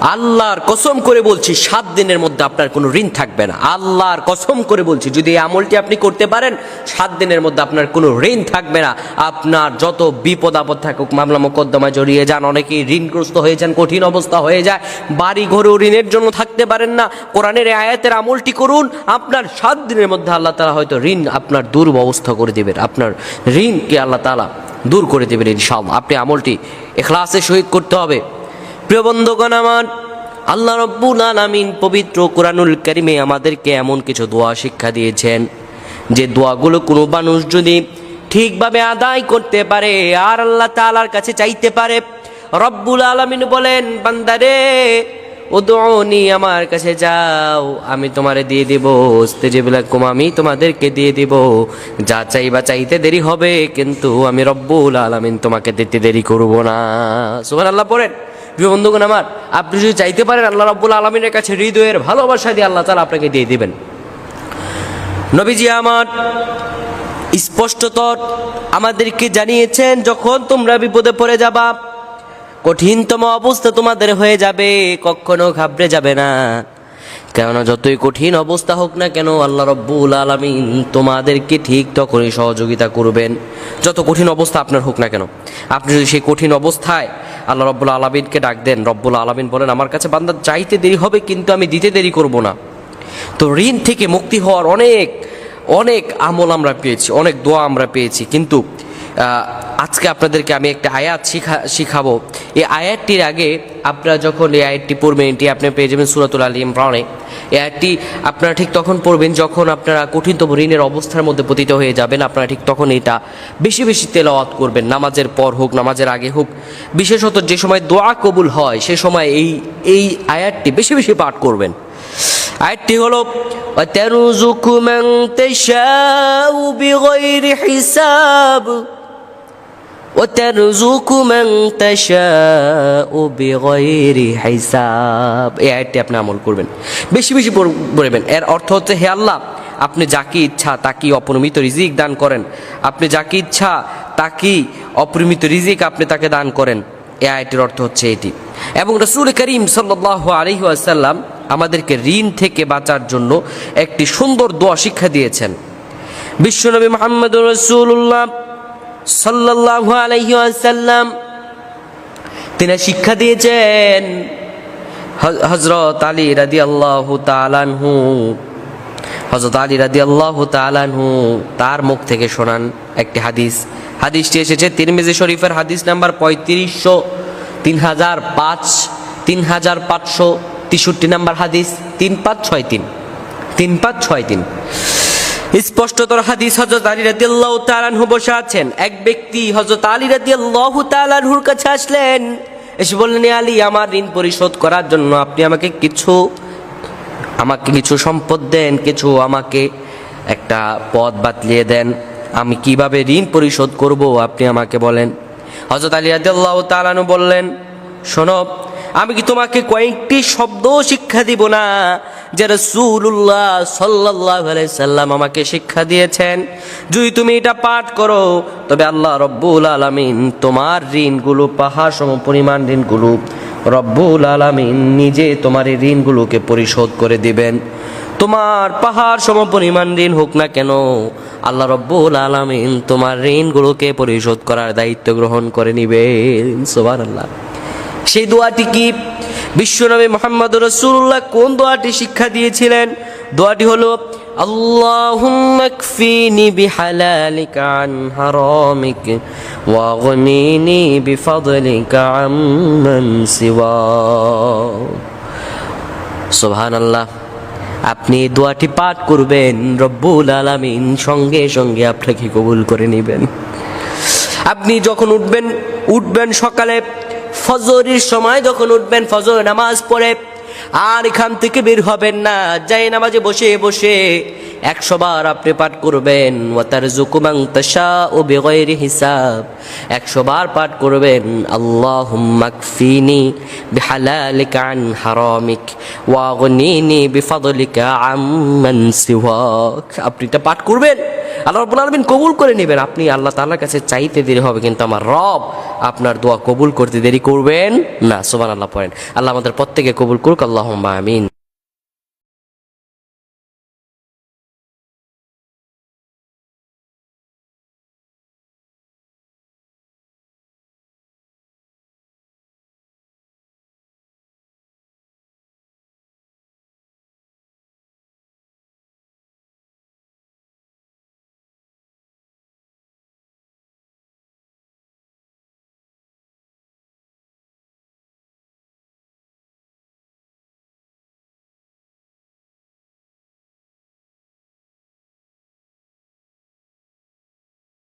আল্লাহর কসম করে বলছি, সাত দিনের মধ্যে আপনার কোনো ঋণ থাকবে না। আল্লাহর কসম করে বলছি, যদি এই আমলটি আপনি করতে পারেন, সাত দিনের মধ্যে আপনার কোনো ঋণ থাকবে না। আপনার যত বিপদ আপদ থাকুক, মামলা মোকদ্দমায় জড়িয়ে যান, অনেকেই ঋণগ্রস্ত হয়ে যান, কঠিন অবস্থা হয়ে যায়। বাড়ি ঘরেও ঋণের জন্য থাকতে পারেন না। কোরআনের আয়াতের আমলটি করুন, আপনার সাত দিনের মধ্যে আল্লাহ তালা হয়তো ঋণ আপনার দুর্ব্যবস্থা করে দেবেন। আপনার ঋণকে আল্লাহ তালা দূর করে দেবেন ইনশাআল্লাহ। আপনি আমলটি এখলাসের সহিত করতে হবে। প্রিয় বন্ধুগণ আমার, আল্লাহ রব্বুল আলামিন পবিত্র কোরআনুল কারিমে আমাদেরকে এমন কিছু দোয়া শিক্ষা দিয়েছেন, যে দোয়াগুলো কোনো মানুষ যদি ঠিকভাবে আদায় করতে পারে, আর আল্লাহ তাআলার কাছে চাইতে পারে, রব্বুল আলামিন বলেন, বান্দারে উদুনি আমার কাছে যাও, আমি তোমারে দিয়ে দিব স্তেজেবিলাকুম আমি তোমাদেরকে দিয়ে দিব। যা চাইবা চাইতে দেরি হবে, কিন্তু আমি রব্বুল আলামিন তোমাকে দিতে দেরি করব না। সুবহানাল্লাহ পড়েন। প্রিয় বন্ধুগণ আমার, আপনি যদি চাইতে পারেন আল্লাহ রাব্বুল আলমিনের কাছে হৃদয়ের ভালোবাসা দিয়ে আল্লাহ তালা আপনাকে দিয়ে দেবেন। নবীজি আমার স্পষ্টতর আমাদেরকে জানিয়েছেন, যখন তোমরা বিপদে পড়ে যাবা, কঠিনতম অবস্থা তোমাদের হয়ে যাবে, কখনো ঘাবড়ে যাবে না। কেননা যতই কঠিন অবস্থা হোক না কেন, আল্লাহ রব্বুল আলমিন তোমাদেরকে ঠিক তখনই সহযোগিতা করবেন। যত কঠিন অবস্থা আপনার হোক না কেন। আপনি যদি সেই কঠিন অবস্থায় আল্লাহ রব্বুল আলমিনকে ডাক দেন, রব্বুল আলমিন বলেন, আমার কাছে বান্দা চাইতে দেরি হবে, কিন্তু আমি দিতে দেরি করব না। তো ঋণ থেকে মুক্তি হওয়ার অনেক অনেক আমল আমরা পেয়েছি, অনেক দোয়া আমরা পেয়েছি। কিন্তু আজকে আপনাদেরকে আমি একটা আয়াত শিখা শিখাবো এই আয়াতটির আগে আপনারা যখন এই আয়াতটি পড়বেন এটি আপনি পেয়ে যাবেন সুরাতুল আলী ইমরানে এই আয়াতটি আপনারা ঠিক তখন পড়বেন যখন আপনারা কঠিনতম ঋণের অবস্থার মধ্যে পতিত হয়ে যাবেন আপনারা ঠিক তখন এটা বেশি বেশি তেলাওয়াত করবেন নামাজের পর হোক নামাজের আগে হোক বিশেষত যে সময় দোয়া কবুল হয় সে সময় এই এই আয়াতটি বেশি বেশি পাঠ করবেন আয়াতটি হলো وترزق من تشاء بغير حساب وترزق من تشاء بغير حساب এই আয়াতটি আপনি আমল করবেন বেশি বেশি পড়- পড়বেন এর অর্থ হচ্ছে হে আল্লাহ আপনি যাকে ইচ্ছা তাকে অপরিমিত রিজিক দান করেন আপনি যাকে ইচ্ছা তাকে অপরিমিত রিজিক আপনি তাকে দান করেন এই আয়াতের অর্থ হচ্ছে এটি এবং রসুল করিম সাল্লাহ আলহি আসাল্লাম আমাদেরকে ঋণ থেকে বাঁচার জন্য একটি সুন্দর দোয়া শিক্ষা দিয়েছেন বিশ্বনবী মোহাম্মদ রসুল্লাহ সাল্লাল্লাহু আলাইহি ওয়াসাল্লাম তিনি শিক্ষা দিয়েছেন হ- হযরত আলী রাদিয়াল্লাহু তাআলাহু হযরত আলী রাদিয়াল্লাহু তাআলাহু তার মুখ থেকে শোনান একটি হাদিস। হাদিসটি এসেছে তিরমিজি শরীফের হাদিস নাম্বার পঁয়ত্রিশশো তিন হাজার পাঁচ, তিন হাজার পাঁচশো তেষট্টি নাম্বার হাদিস, তিন পাঁচ ছয় তিন তিন পাঁচ ছয় তিন। স্পষ্টতর হাদিস হজরত আলী রাদিয়াল্লাহু তাআলাহু বসে আছেন। এক ব্যক্তি হজরত আলী রাদিয়াল্লাহু তাআলাহুর কাছে আসলেন। এসে বললেন, "এ আলী, আমার ঋণ পরিশোধ করার জন্য আপনি আমাকে কিছু আমাকে কিছু সম্পদ দেন, কিছু আমাকে একটা পদ বাতলিয়ে দেন। আমি কীভাবে ঋণ পরিশোধ করব, আপনি আমাকে বলেন। হজরত আলী রাদিয়াল্লাহু তাআলাহু বললেন, শোনো, আমি কি তোমাকে কয়েকটি শব্দ শিক্ষা দিব না? যে রাসূলুল্লাহ সাল্লাল্লাহু আলাইহি সাল্লাম আমাকে শিক্ষা দিয়েছেন, যদি তুমি এটা পাঠ করো, তবে আল্লাহ রব্বুল আলামিন তোমার ঋণগুলো পাহাড় সম পরিমাণ ঋণগুলো রব্বুল আলামিন নিজে তোমার এই ঋণগুলোকে পরিশোধ করে দিবেন। তোমার পাহাড় সম পরিমাণ ঋণ হোক না কেন, আল্লাহ রব্বুল আলামিন তোমার ঋণগুলোকে পরিশোধ করার দায়িত্ব গ্রহণ করে নিবেন। সুবহানাল্লাহ। সেই দোয়াটি কি বিশ্বনবী মোহাম্মদ রসুল্লাহ কোন দোয়াটি শিক্ষা দিয়েছিলেন দোয়াটি হলো اللهم اكفيني بحلالك عن حرامك واغنيني بفضلك عمن سواك সুবহান আল্লাহ আপনি এই দোয়াটি পাঠ করবেন রব্বুল আলামিন সঙ্গে সঙ্গে আপনাকে কবুল করে নেবেন আপনি যখন উঠবেন উঠবেন সকালে ফজরের সময় যখন উঠবেন ফজর নামাজ পড়ে, আর এখান থেকে বের হবেন না। যাই নামাজে বসে বসে একশো বার আপনি পাঠ করবেন। ওয়াতার জুকুমাং তাশা ও বেগয়ের হিসাব। একশো বার পাঠ করবেন আল্লাহ মাকফিনি বিহালালিকা আন হারামিক ওয়াগনিনি বিফাদলিকা আম্মান সিওয়াক। আপনি এটা পাঠ করবেন। আল্লাহ রব্বুল আলমিন কবুল করে নেবেন। আপনি আল্লাহ তাল্লাহ কাছে চাইতে দেরি হবে, কিন্তু আমার রব আপনার দোয়া কবুল করতে দেরি করবেন না। সোমান আল্লাহ পড়েন। আল্লাহ আমাদের প্রত্যেকে কবুল করুক। আল্লাহ আমিন।